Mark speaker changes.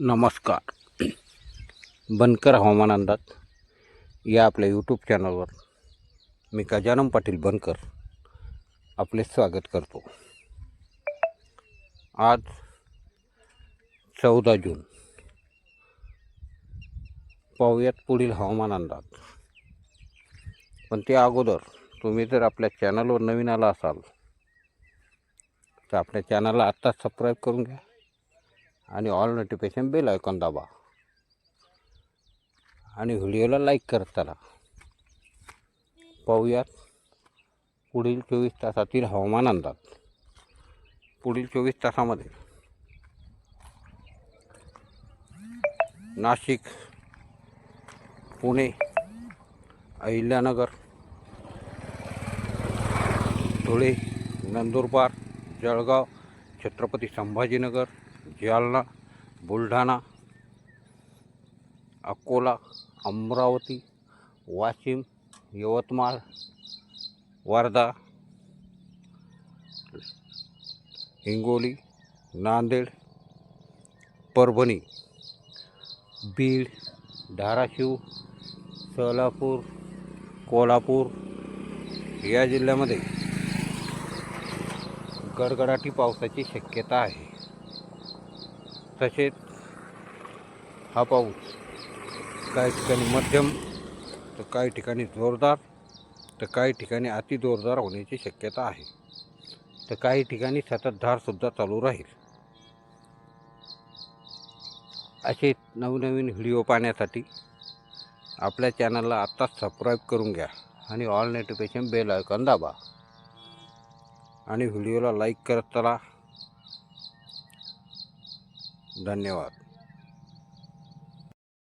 Speaker 1: नमस्कार. बनकर हवामान अंदाज या आपल्या यूट्यूब चॅनलवर मी गजानन पाटील बनकर आपले स्वागत करतो. आज चौदा जून. पाहूयात पुढील हवामान अंदाज. पण ते अगोदर तुम्ही जर आपल्या चॅनलवर नवीन आला असाल तर आपल्या चॅनलला आत्ताच सबस्क्राईब करून घ्या. आणि ऑल नोटिफिकेशन बेल ऐकून दाबा. आणि व्हिडिओला लाईक करत चला पाहूयात. पुढील चोवीस तासातील हवामान अंदाज. पुढील चोवीस तासामध्ये. नाशिक पुणे अहिल्यानगर धुळे नंदुरबार जळगाव छत्रपती संभाजीनगर जालना बुलढाणा अकोला अमरावती वाशिम यवतमाळ वर्धा हिंगोली नांदेड परभणी बीड धाराशिव सोलापूर कोल्हापूर या जिल्ह्यामध्ये गडगडाटी पावसाची शक्यता आहे. तसेच हा पाऊस काही ठिकाणी मध्यम तर काही ठिकाणी जोरदार तर काही ठिकाणी अति जोरदार होण्याची शक्यता आहे. तर काही ठिकाणी सततधारसुद्धा चालू राहील. असे नवनवीन व्हिडिओ पाहण्यासाठी आपल्या चॅनलला आत्ताच सबस्क्राईब करून घ्या आणि ऑल नोटिफिकेशन बेल आयकॉन दाबा. आणि व्हिडिओला लाईक करत चला. धन्यवाद.